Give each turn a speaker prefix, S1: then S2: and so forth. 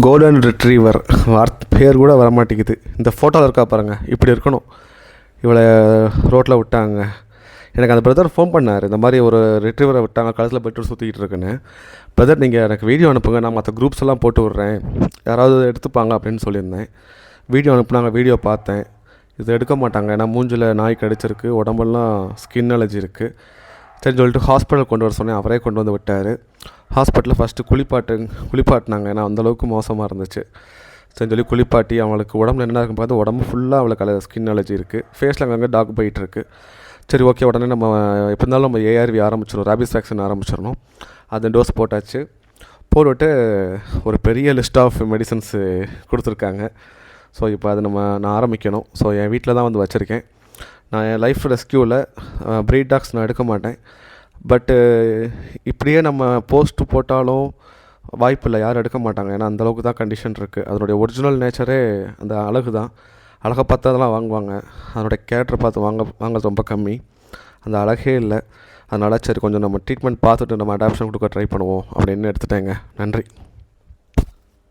S1: Golden retriever வார்த் பேர் கூட வரமாட்டேங்குது. இந்த ஃபோட்டோவில் இருக்கா பாருங்கள் இப்படி இருக்கணும். இவளை ரோட்டில் விட்டாங்க. எனக்கு அந்த பிரதர் ஃபோன் பண்ணார். இந்த மாதிரி ஒரு ரிட்ரீவரை விட்டாங்க. கழுத்தில் பெட்ரோல் சுற்றிக்கிட்டு இருக்குன்னு. பிரதர் நீங்கள் எனக்கு வீடியோ அனுப்புங்க. நான் மற்ற குரூப்ஸ் எல்லாம் போட்டு விட்றேன். யாராவது எடுத்துப்பாங்க அப்படின்னு சொல்லியிருந்தேன். வீடியோ அனுப்புனாங்க. வீடியோ பார்த்தேன். இது எடுக்க மாட்டாங்க. ஏன்னா மூஞ்சில் நாய் கடிச்சிருக்கு. உடம்பெல்லாம் ஸ்கின் அலர்ஜி இருக்குது சரின்னு சொல்லிட்டு ஹாஸ்பிட்டல் கொண்டு வர சொன்னேன். அவரே கொண்டு வந்து விட்டார். ஹாஸ்பிட்டலில் ஃபஸ்ட்டு குளிப்பாட்டு குளிப்பாட்டினாங்க. ஏன்னா அந்தளவுக்கு மோசமாக இருந்துச்சு. சரின்னு சொல்லி குளிப்பாட்டி அவளுக்கு உடம்புல என்ன இருக்குன்னு பார்த்து உடம்பு ஃபுல்லாக அவளுக்கு அல ஸ்கின் அலர்ஜி இருக்குது ஃபேஸில் அங்கங்கே டாக் போயிட்டுருக்கு இருக்குது சரி ஓகே உடனே நம்ம எப்போ இருந்தாலும் நம்ம ஏஆர்வி ஆரம்பிச்சிடணும் ரேபிஸ் வேக்சின் ஆரம்பிச்சிடணும். அந்த டோஸ் போட்டாச்சு. போட்டுவிட்டு ஒரு பெரிய லிஸ்ட் ஆஃப் மெடிசன்ஸு கொடுத்துருக்காங்க. ஸோ இப்போ அதை நம்ம நான் ஆரம்பிக்கணும். ஸோ என் வீட்டில் தான் வந்து வச்சுருக்கேன். நான் என் லைஃப் ரெஸ்கியூவில் ப்ரீட் டாக்ஸ் நான் எடுக்க மாட்டேன். பட்டு இப்படியே நம்ம போஸ்ட்டு போட்டாலும் வாய்ப்பு இல்லை யாரும் எடுக்க மாட்டாங்க. ஏன்னா அந்தளவுக்கு தான் கண்டிஷன் இருக்குது அதனுடைய ஒரிஜினல் நேச்சரே அந்த அழகு தான். அழகை பார்த்து அதெல்லாம் வாங்குவாங்க. அதனுடைய கேரக்டர் பார்த்து வாங்க வாங்குறது ரொம்ப கம்மி. அந்த அழகே இல்லை. அதனால் சரி கொஞ்சம் நம்ம ட்ரீட்மெண்ட் பார்த்துட்டு நம்ம அடாப்ஷன் கொடுக்க ட்ரை பண்ணுவோம் அப்படின்னு எடுத்துட்டேங்க. நன்றி.